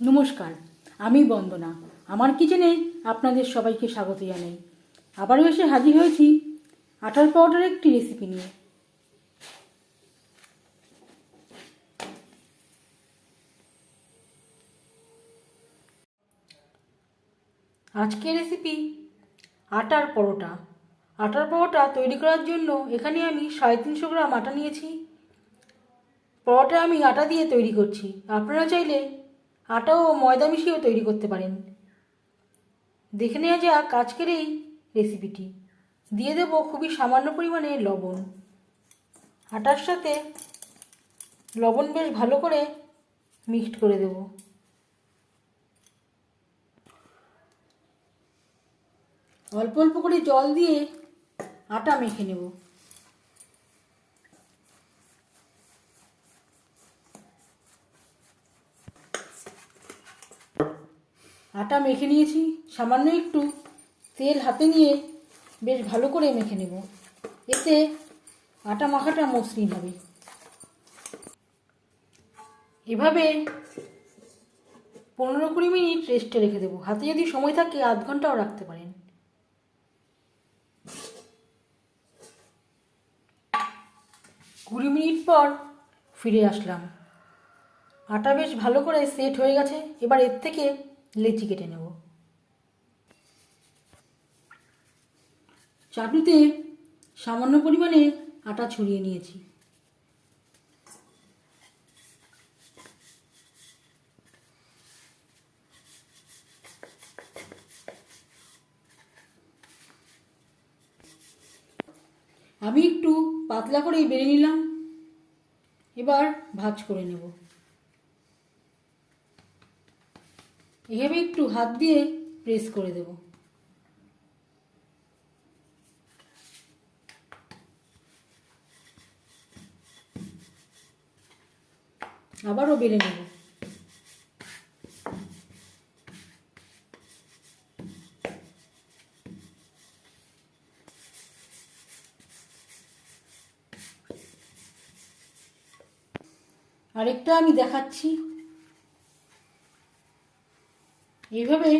নমস্কার, আমি বন্দনা। আমার কিচেনে আপনাদের সবাইকে স্বাগত জানাই। আবারও এসে হাজির হয়েছি আটার পাউডার একটি রেসিপি নিয়ে। আজকের রেসিপি আটার পরোটা। আটার পরোটা তৈরি করার জন্য এখানে আমি সাড়ে তিনশো গ্রাম আটা নিয়েছি। পরোটা আমি আটা দিয়ে তৈরি করছি। আপনারা চাইলে আটা ও ময়দা মিশিয়েও তৈরি করতে পারেন। দেখে নেওয়া যাক আজকের এই রেসিপিটি দিয়ে দেবো খুবই সামান্য পরিমাণে লবণ। আটার সাথে লবণ বেশ ভালো করে মিক্সড করে দেব। অল্প অল্প করে জল দিয়ে আটা মেখে নেব। আটা মেখে নিয়েছি, সামান্য একটু তেল হাতে নিয়ে বেশ ভালো করে মেখে নেব। এতে আটা মাখাটা মসৃণ হবে। এভাবে পনেরো কুড়ি মিনিট রেস্টে রেখে দেবো। হাতে যদি সময় থাকে, আধ ঘন্টাও রাখতে পারেন। কুড়ি মিনিট পর ফিরে আসলাম। আটা বেশ ভালো করে সেট হয়ে গেছে। এবার এর থেকে লেচি কেটে নেব। চাটনিতে সামান্য পরিমাণে আটা ছড়িয়ে নিয়েছি। আমি একটু পাতলা করেই বেড়ে নিলাম। এবার ভাজ করে নেব। এভাবে একটু হাত দিয়ে প্রেস করে দেব। আবারও বেড়ে নেব। আরেকটা আমি দেখাচ্ছি। এইভাবে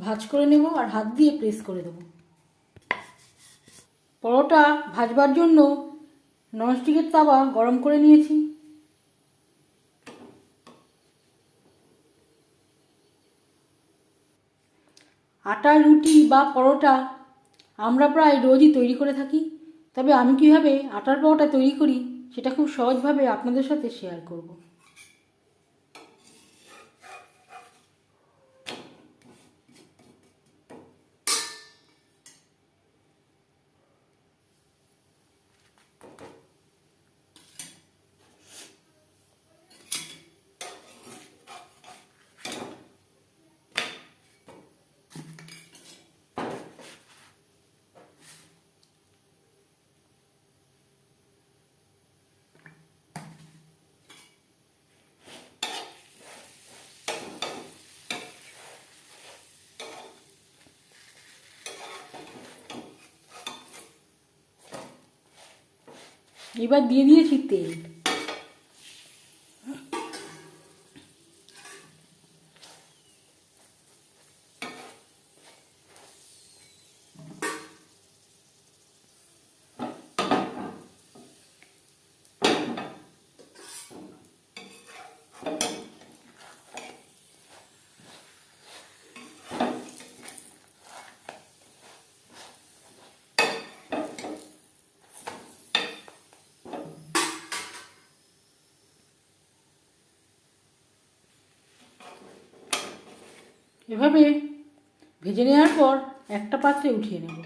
ভাজ করে নেব আর হাত দিয়ে প্রেস করে দেব। পরোটা ভাজবার জন্য ননস্টিকের তাওয়া গরম করে নিয়েছি। আটার রুটি বা পরোটা আমরা প্রায় রোজই তৈরি করে থাকি। তবে আমি কীভাবে আটার পরোটা তৈরি করি সেটা খুব সহজভাবে আপনাদের সাথে শেয়ার করব। এবার দিয়ে দিয়েছি তেল। এভাবে ভেজে নেওয়ার পর একটা পাত্রে উঠিয়ে নেব।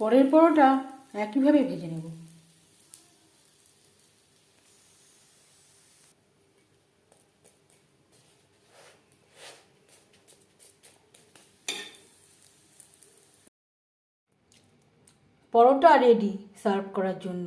পরের পরোটা একইভাবে ভেজে নেব। পরোটা রেডি সার্ভ করার জন্য।